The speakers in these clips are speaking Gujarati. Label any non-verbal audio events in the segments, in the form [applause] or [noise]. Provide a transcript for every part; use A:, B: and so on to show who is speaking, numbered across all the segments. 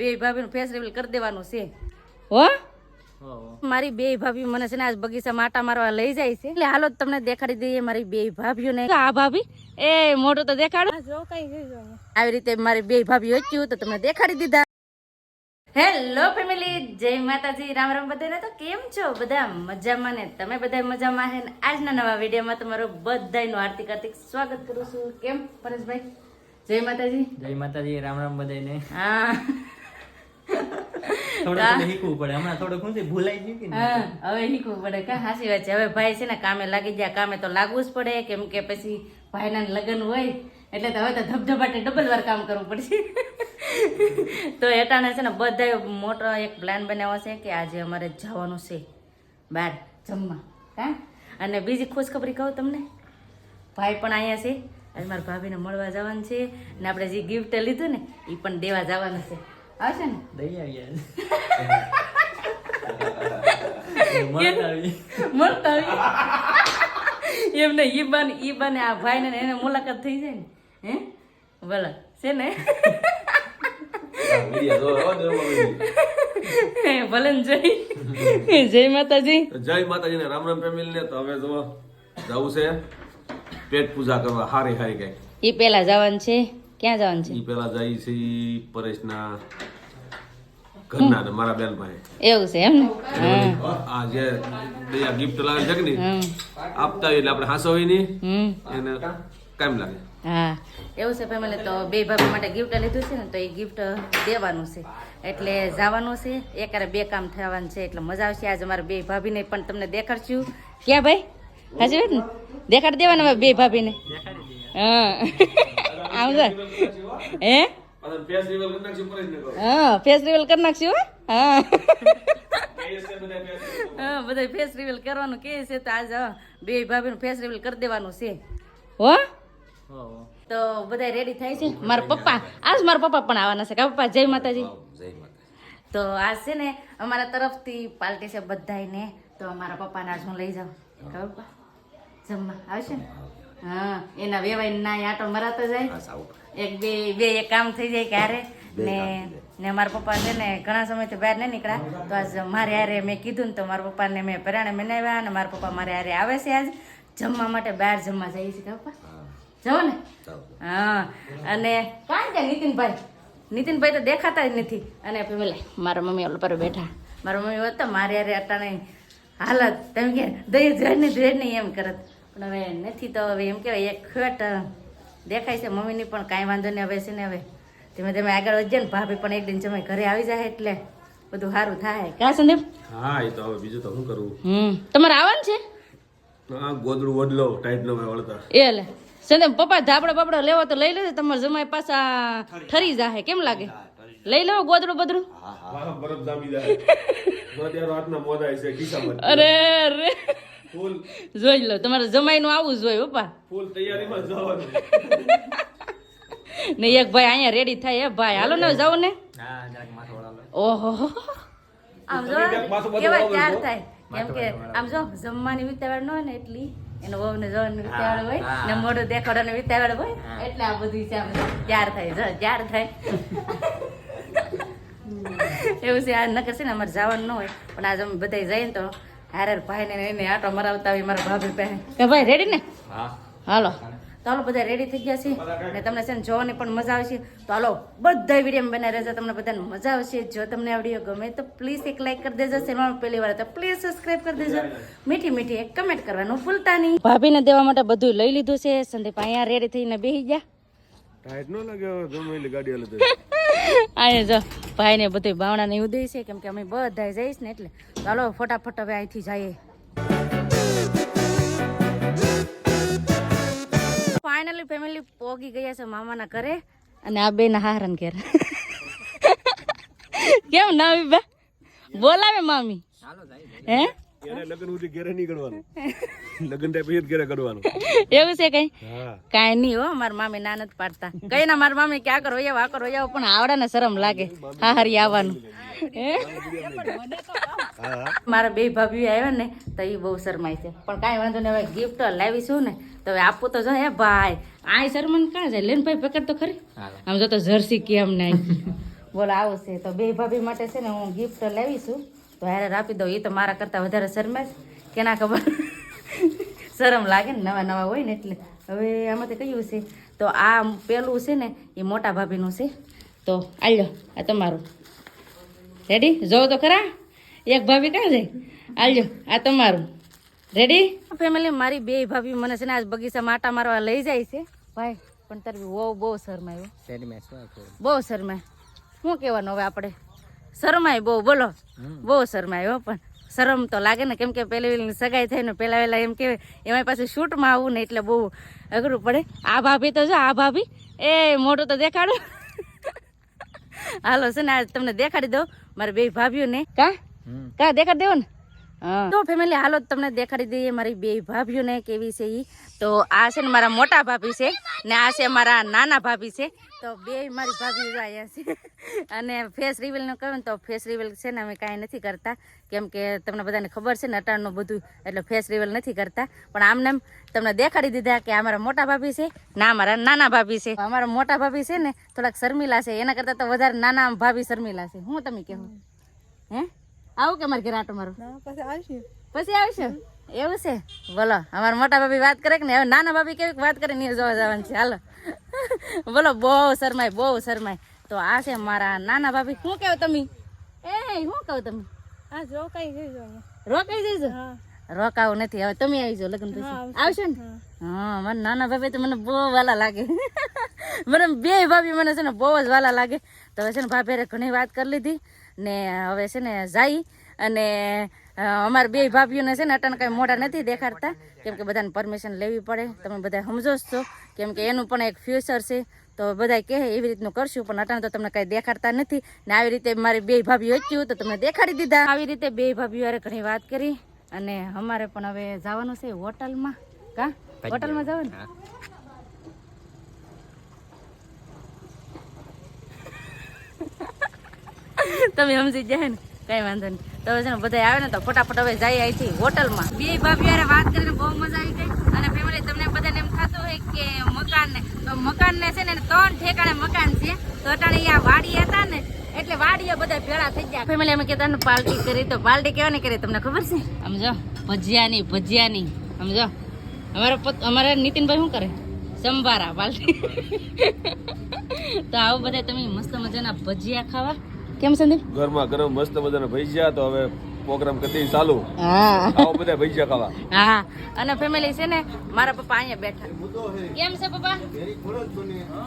A: બે ભાભીનું ફેસ રિવીલ કરી દેવાનું છે. હો? મારી બે ભાભી મને છે ને આજ બગીચામાં આટા મારવા લઈ જાય છે. એટલે હાલો તમને દેખાડી દઈએ મારી બે ભાભીઓને. આ ભાભી? એ મોટો તો દેખાડો. આવી રીતે મારી બે ભાભી વચ્યું તો તમને દેખાડી દીધા. હેલો ફેમિલી જય માતાજી રામ રામ બધાને. તો કેમ છો? બધા મજામાં ને? તમે બધા મજામાં હે ને? આજના નવા વિડીયોમાં તમારું બધાનું હાર્દિક હાર્દિક સ્વાગત કરું છું. કેમ પરેશભાઈ? જય માતાજી.
B: જય માતાજી રામ રામ બધાને
A: હા.
B: શીખવું પડે. હમણાં થોડું શું ભૂલાઈ ગયું કે
A: હવે શીખવું પડે. કા હાસી વાત છે. હવે ભાઈ છે ને કામે લાગી ગયા. કામે તો લાગવું જ પડે. કેમ કે પછી ભાઈના લગ્ન હોય એટલે તો હવે તો ધબધબાટે ડબલ વાર કામ કરવું પડશે. તો એટાણે છે ને બધા મોટો એક પ્લાન બનાવ્યો છે કે આજે અમારે જવાનું છે બહાર જમવા. હા અને બીજી ખુશખબરી કહું તમને ભાઈ પણ અહીંયા છે. આજે મારા ભાભીને મળવા જવાનું છે. ને આપણે જે ગિફ્ટ લીધું ને એ પણ દેવા જવાનું છે. આવશે [laughs] [laughs] [laughs] ને
B: દઈ આવી.
A: મળતા આવી. એમને ઈ બને ઈ બને આ ભાઈને ને એને મુલાકાત થઈ જાય ને હે બોલો છે ને ભલે ને જય જય માતાજી
C: જય માતાજીને રામ રામ ફેમિલી ને તો હવે જો જવું છે. પેટ પૂજા કરવા હારી હારી કઈ
A: એ પેલા જવાનું છે? ક્યાં જવાનું છે?
C: એ પેલા જાય છે ઈ પરેશના ઘરના ને મારા બેન ભાઈ.
A: એવું છે એમ ને?
C: આ જે દયા ગિફ્ટ લાવે છે કે નહીં? આપતા એટલે આપણે હાંસવી નહીં. એને કેમ લાગે.
A: હા. એવું છે ફેમિલી તો બે ભાભી માટે ગિફ્ટ લીધું છે ને તો એ ગિફ્ટ દેવાનું છે. એટલે જવાનું છે. એકારે બે કામ થવાનું છે એટલે મજા આવશે. આજે અમારા બે ભાભીને પણ તમને દેખાડશું. ક્યાં ભાઈ? હાજી ને? દેખાડી દેવાના બે ભાભીને. હા. [laughs] આવું હે?
C: ફેસ રિવલ કરી નાખશું કહો.
A: હા ફેસ રિવીલ કરી નાખશું હો? હા.
C: ને બધા ફેસ રિવીલ.
A: હા બધા ફેસ રિવીલ કરવાનું કે છે તો આજ બે ભાભીનું ફેસ રિવીલ કરી દેવાનું છે. હો. તો બધા રેડી થાય છે? મારા પપ્પા. આજ મારા પપ્પા પણ આવવાના છે. કા પપ્પા જય માતાજી. તો આજ છે ને અમારા તરફથી પાર્ટી છે બધાયને. તો અમારા પપ્પાને આજ હું લઈ જાઉં. કા પપ્પા જમવા. આવશે ને? હા એના વેવાય ના આટો મરાતો જાય. એક બે બે એક કામ થઈ જાય ક્યારે. ને ને મારા પપ્પા છે ને ઘણા સમયથી બહાર નહીં નીકળ્યા. તો આજ મારે હારે મેં કીધું ને તો મારા પપ્પાને મેં પરાણે મનાવ્યા અને મારા પપ્પા મારે હારે આવે છે આજ. જમવા માટે બહાર જમવા જઈએ છીએ પપ્પા જાઓ ને? હા. અને કાંઈ ત્યાં નીતિનભાઈ? નીતિનભાઈ તો દેખાતા જ નથી. અને પેલા મારા મમ્મી ઓલ પર બેઠા. મારા મમ્મી હોત તો મારે યારે અટાણે હાલત તમે કે દહીં ધ્રેડ ને ધ્રેડ નહીં એમ કરત. પણ હવે નથી તો હવે એમ કહેવાય એક ખેટ દેખાય છે. મમ્મીની પણ કાંઈ વાંધો નહીં હવે છે ને હવે ધીમે ધીમે આગળ વધજે ને ભાભી પણ એક દિન જમાઈ ઘરે આવી જાય એટલે બધું સારું થાય. ક્યાં સંદીપ?
C: હા એ તો હવે બીજું તો શું કરવું
A: હમ તમારે આવવાનું છે?
C: હા ગોદડું વડલો ટાઈટ નો વળતા.
A: એ લે. સંદીપ પપ્પા ધાબડો બાબડો લેવો તો લઈ લેજો તમારે જમાઈ પાછા ઠરી જાહે. કેમ લાગે? લઈ લેવો ગોદડું બદડું
C: વાહ બરફ જામી જાય. હાથના છે ખિસ્સામાં.
A: અરે અરે.
C: ફૂલ
A: જોઈ લો તમારે જમાઈનું આવું જ હોય પપ્પા
C: ફૂલ તૈયારીમાં જવાનું.
A: ને એક ભાઈ અહીંયા રેડી થાય હે ભાઈ. હાલો ને જાવ ને. ઓહો. આમ જો કેવા ચાર થાય. કેમ કે આમ જો જમવાની વિતાવળ ન હોય ને એટલી એનો વહુ ને જવાની વિતાવળ હોય ને મોઢું દેખાડવાની વિતાવળ હોય એટલે આ બધું છે આમ ચાર થાય જો ચાર થાય. એવું છે આ નકર છે ને અમારે જવાનું ન હોય પણ આજે અમે બધા જઈએ ને તો હારે ભાઈ ને એને આટો મરાવતા હોય મારા ભાભી પાસે. કે ભાઈ રેડી ને? હાલો. તો હાલો બધા રેડી થઈ ગયા છે. અને તમને છે ને જોવાની પણ મજા આવશે. તો હાલો બધા વીડિયો બનાવી રહેજો તમને બધાને મજા આવશે. જો તમને આ વીડિયો ગમે તો પ્લીઝ એક લાઈક કરી દેજો ચેનલ પહેલી વાર તો પ્લીઝ સબસ્ક્રાઈબ કરી દેજો. મીઠી મીઠી એક કમેન્ટ કરવાનું ભૂલતા નહીં. ભાભીને દેવા માટે બધું લઈ લીધું છે. સંદીપ અહીંયા રેડી થઈને બેસી ગયા.
C: ટાઈટ નો લાગે ગાડી હાલે [laughs]
A: અહીંયા જો ભાઈને બધું ભાવણાને ને ઉદય છે કેમ કે અમે બધા જઈશ ને એટલે. ચાલો ફટાફટ હવે અહીંથી જઈએ. ફાઇનલી ફેમિલી પોગી ગયા છે મામાના ઘરે અને આ બેન હારન ઘેર. કેમ ના બા? બોલાવે મામી. હે?
C: એને લગ્ન સુધી ઘરે નહીં કરવાનું લગ્ન થાય પછી ઘરે કરવાનું
A: એવું છે કઈ? કાંઈ નહીં હો મારા મામી ના નથી પાડતા. કઈ ના મારા મામી ક્યાં કરો આ કરો આવો પણ આવડે ને શરમ લાગે. હા હરી આવવાનું. મારા બે ભાભી આવ્યા ને તો એ બહુ શરમાય છે. પણ કાંઈ વાંધો નહીં હવે ગિફ્ટ લાવીશું ને તો હવે આપવું તો જો હે ભાઈ આ શરમન કાં છે લેન ભાઈ પકડ તો ખરી આમ જો તો જર્સી કેમ નાખી બોલો આવું છે. તો બે ભાભી માટે છે ને હું ગિફ્ટ લાવીશું. તો હારે આપી દઉં. એ તો મારા કરતાં વધારે શરમે કેના કે ના ખબર? શરમ લાગે ને નવા નવા હોય ને એટલે. હવે આમાંથી કયું છે? તો આ પેલું છે ને એ મોટા ભાભીનું છે. તો આલ્યો આ તમારું. રેડી જોવો તો ખરા. એક ભાભી ક્યાં જાય આલ્યો આ તમારું. રેડી ફેમિલી મારી બે ભાભી મને છે ને આજ બગીચામાં આટા મારવા લઈ જાય છે. ભાઈ પણ તારે બહુ બહુ શરમાયું
B: શેરીમાં
A: બહુ શરમાય શું કહેવાનું હવે આપણે? શરમાય બહુ બોલો. બહુ શરમાય હો પણ શરમ તો લાગે ને. કેમ કે પેલી વહેલી સગાઈ થાય ને પેલા વહેલા એમ કહેવાય એમાં પાછું શૂટમાં આવું ને એટલે બહુ અઘરું પડે. આ ભાભી તો જો આ ભાભી. એ મોટું તો દેખાડો. હાલો છે ને આ તમને દેખાડી દઉં. મારી બે ભાભીઓને. કા? કા દેખાડી દેવો ને? તો ફેમિલી હાલો, તમને દેખાડી દઈએ મારી બે ભાભીઓને કેવી છે એ તો આ છે ને મારા મોટા ભાભી છે ને આ છે મારા નાના ભાભી છે. તો બે મારી ભાભી અહીંયા છે. [laughs] અને ફેસ રિવીલનું કહું ને તો ફેસ રિવીલ છે ને અમે કાંઈ નથી કરતા. કેમ કે તમને બધાને ખબર છે ને અટાણનું બધું, એટલે ફેસ રિવીલ નથી કરતા. પણ આમને તમને દેખાડી દીધા કે આ મારા મોટા ભાભી છે ના મારા નાના ભાભી છે. અમારા મોટા ભાભી છે ને થોડાક શર્મિલા છે. એના કરતાં તો વધારે નાના ભાભી શર્મિલા છે. હું તમે કહેવું? હે? આવું કે મારે ઘેર આટો મારો પછી આવશે. એવું છે? બોલો અમારા મોટા ભાભી વાત કરે કે ને હવે નાના ભાભી કેવી વાત કરે ને જોવા જવાનું છે. હાલો. [laughs] બોલો બહુ શરમાય બહુ શરમાય. તો આ છે મારા નાના ભાભી. શું કહો તમે? એ શું કહો તમે? રોકાઈ જઈજો રોકાવું નથી. હવે તમે આવી જાઓ લગ્ન પછી. આવશો. ને? હા. મને નાના ભાભી તો મને બહુ વાલા લાગે. [laughs] મને બે ભાભી મને છે ને બહુ જ વાલા લાગે. તો હવે છે ને ભાભી ઘણી વાત કરી લીધી. ને હવે છે ને જાય અને અમારે બે ભાભીઓને છે ને અટન કાંઈ મોટા નથી દેખાડતા. કેમ કે બધાને પરમિશન લેવી પડે. તમે બધા સમજો જ છો. કેમ કે એનું પણ એક ફ્યુચર છે. તો બધા કહે એવી રીતનું કરશું પણ અટાણ તો તમને કાંઈ દેખાડતા નથી. ને આવી રીતે મારી બે ભાભીઓ હતી તો તમને દેખાડી દીધા. આવી રીતે બે ભાભીઓ હારે ઘણી વાત કરી. અને અમારે પણ હવે જવાનું છે હોટલમાં. કા? હોટલમાં જવાનું? તમે સમજી જાય ને? કઈ વાંધો નહીં. તો છે ને બધા આવે ને તો ફટાફટ હવે જાય અહીંથી હોટલમાં. બે ભાભી હારે વાત કરીને બહુ મજા આવી ગઈ અને ફેમિલી તમને બધાને એમ થતું હોય કે મકાન ને તો મકાન ને છે ને ત્રણ ઠેકાણે મકાન છે. તો અટાણે અહીંયા વાડી હતા ને, એટલે વાડીઓ બધા ભેળા થઈ ગયા. ફેમિલી અમે કહેતા ને પાર્ટી કરી તો પાર્ટી કેવાની કરી તમને ખબર છે? સમજો ભજીયાની ભજીયાની. સમજો અમારા અમારા નીતિનભાઈ શું કરે? સંભારા પાર્ટી [laughs] તો આવું બધા તમે મસ્ત મજાના ભજીયા ખાવા. કેમ સંદીપ?
C: ઘરમાં ગરમ મસ્ત બધાને ભજીયા તો હવે પ્રોગ્રામ કરી ચાલુ.
A: હા.
C: આવો બધા ભજીયા ખાવા.
A: હા અને ફેમિલી છે ને મારા પપ્પા અહીંયા બેઠા. કેમ છે પપ્પા?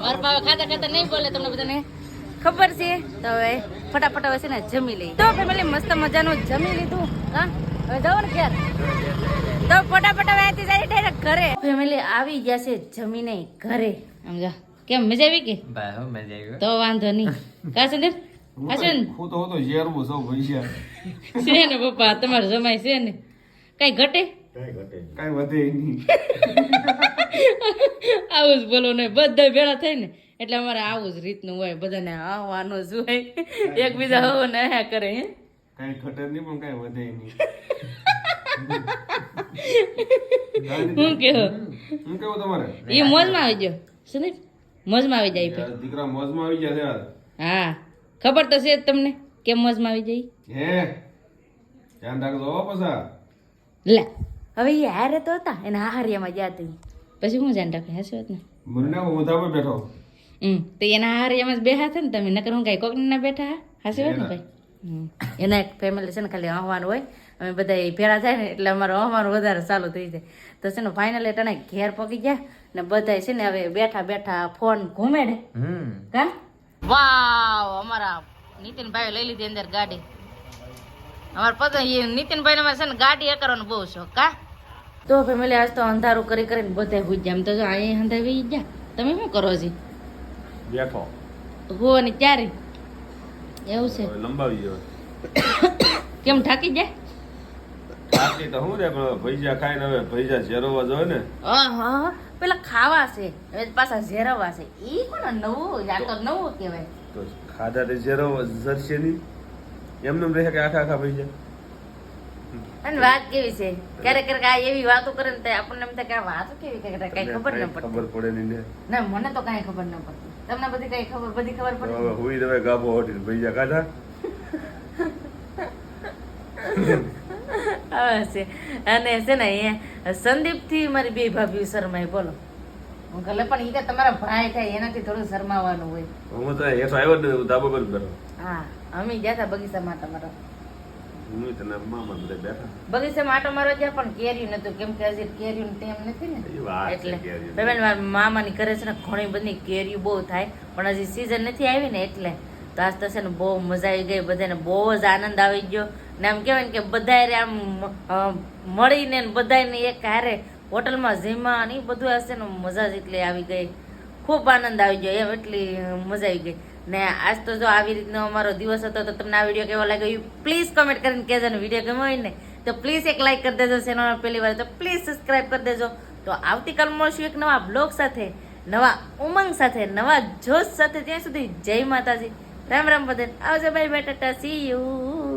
A: મારા પપ્પા ખાતા ખાતા નહીં બોલે તમને બધાને. ખબર છે? તો હવે ફટાફટ હવે છે ને જમી લઈ તો ફેમિલી મસ્ત મજાનું જમી લીધું. હા હવે જાઓ ને ઘેર. તો ફટાફટ હવે અહીંથી જાય ડાયરેક્ટ ઘરે. ફેમિલી આવી ગયા છે જમીને ઘરે. સમજા? કેમ મજા આવી કે તો વાંધો નહીં. કા સંદીપ? હાચું ને?
C: હું તો હું તો ઝેરવું સૌ ભજીયા
A: છે ને પપ્પા તમારે જમાય છે ને. કઈ ઘટે?
C: કઈ વધે નહીં.
A: આવું જ બોલો ને બધા ભેળા થાય ને. એટલે અમારે આવું જ રીતનું હોય બધાને આવવાનું જ હોય. એકબીજા હવો ને આ કરે હે?
C: કઈ ઘટે નહીં પણ કઈ વધે નહીં. [laughs]
A: હું કેવો?
C: હું કેવો તમારે?
A: એ મોજમાં આવી ગયો. સુનિલ મોજમાં આવી જાય
C: દીકરા મોજમાં આવી ગયા છે
A: હા. ખબર તો છે જ તમને કેમ મોજમાં આવી જાય
C: હે? ધ્યાન રાખજો હો પાછા.
A: લે. હવે એ હારે તો હતા એના હારિયામાં ગયા હતી પછી હું ધ્યાન રાખે હશે ને?
C: મને ના હું ધાબે બેઠો.
A: હમ તો એના હારિયામાં જ બેઠા છે ને તમે નકર હું કઈ કોકને બેઠા હાસી વાત ને ભાઈ? હમ. એના એક ફેમિલી છે ને ખાલી આવવાનું હોય. અમે બધા ભેળા થાય ને એટલે અમારું આવવાનું વધારે ચાલુ થઈ જાય. તો છે ને ફાઇનલ એટલે ઘેર પકી ગયા ને બધા છે ને હવે બેઠા બેઠા ફોન ઘૂમેડે.
B: હમ.
A: કા વાવ અમારા નીતિનભાઈ લઈ લીધી અંદર ગાડી. અમારા નીતિનભાઈ ને છે ને ગાડી એ કરવાનો બહુ શોખ કા તો ફેમિલી આજ તો અંધારું કરી કરીને બધા હુઈ ગયા. એમ તો જો અહીંયા અંધાવી ગયા. તમે શું કરો છો?
C: બેઠો.
A: હોવાની ક્યારે? એવું છે.
C: લંબાવી
A: કેમ થાકી જાય
C: બાકી તો હું રે પણ ભજીયા ખાઈને હવે ભૈજા ઝેરવા જોઈએ ને.
A: પેલા ખાવા છે હવે પાછા ઝેરવા છે. ઈ કોણ નવું આ તો નવું કહેવાય.
C: તો ખાધા તે ઝેરવા ઝરશે નહીં. એમને એમ રહે કે આખા આખા ભૈજા
A: અને વાત કેવી છે? ક્યારેક ક્યારેક આ એવી વાતો કરે ને આપણને એમ થાય કે આ વાતો કેવી કે કઈ ખબર ન પડતી.
C: ખબર પડે નહીં ને?
A: ના મને તો કઈ ખબર ન પડતી. તમને બધી કઈ ખબર બધી ખબર
C: પડે
A: પડી?
C: હવે હુઈ તમે ગાબો હોટીને ભૈયા કાઢા [laughs]
A: છે. અને છે ને અહીંયા સંદીપથી મારી બે ભાભી શરમાય બોલો. હું કલે પણ એ તો તમારા ભાઈ થાય એનાથી થોડું શરમાવાનું હોય.
C: હું તો હેઠો આવ્યો જ ધાબો પર બેઠો.
A: હા અમે ગયા હતા બગીચામાં તમારો.
C: હું તને મામા બધા બેઠા.
A: બગીચામાં આટો મારવા ગયા પણ કેરી નતું કેમ કે હજી કેરી ટેમ નથી ને?
C: એ
A: એટલે. મારા મામાની ઘરે છે ને ઘણી બધી કેરીઓ બહુ થાય પણ હજી સીઝન નથી આવી ને એટલે તો આજ તો છે ને બહુ મજા આવી ગઈ બધાને બહુ જ આનંદ આવી ગયો. ને આમ કહેવાય ને કે બધાએ આમ મળીને બધાને એક હારે હોટલમાં જમ્યા ને એ બધું હશે ને મજા જ એટલી આવી ગઈ. ખૂબ આનંદ આવી ગયો, એમ એટલી મજા આવી ગઈ. ને આજ તો જો આવી રીતનો અમારો દિવસ હતો, તો તમને આ વીડિયો કેવો લાગ્યો? પ્લીઝ કમેન્ટ કરીને કહેજો ને વીડિયો ગમ્યો હોય ને, તો પ્લીઝ એક લાઈક કરી દેજો ચેનલ પહેલી વાર, તો પ્લીઝ સબસ્ક્રાઈબ કરી દેજો. તો આવતીકાલ મળશું એક નવા બ્લોગ સાથે, નવા ઉમંગ સાથે, નવા જોશ સાથે, ત્યાં સુધી જય માતાજી. રામ રામ બધાને. આવજો બાય બાય સી યુ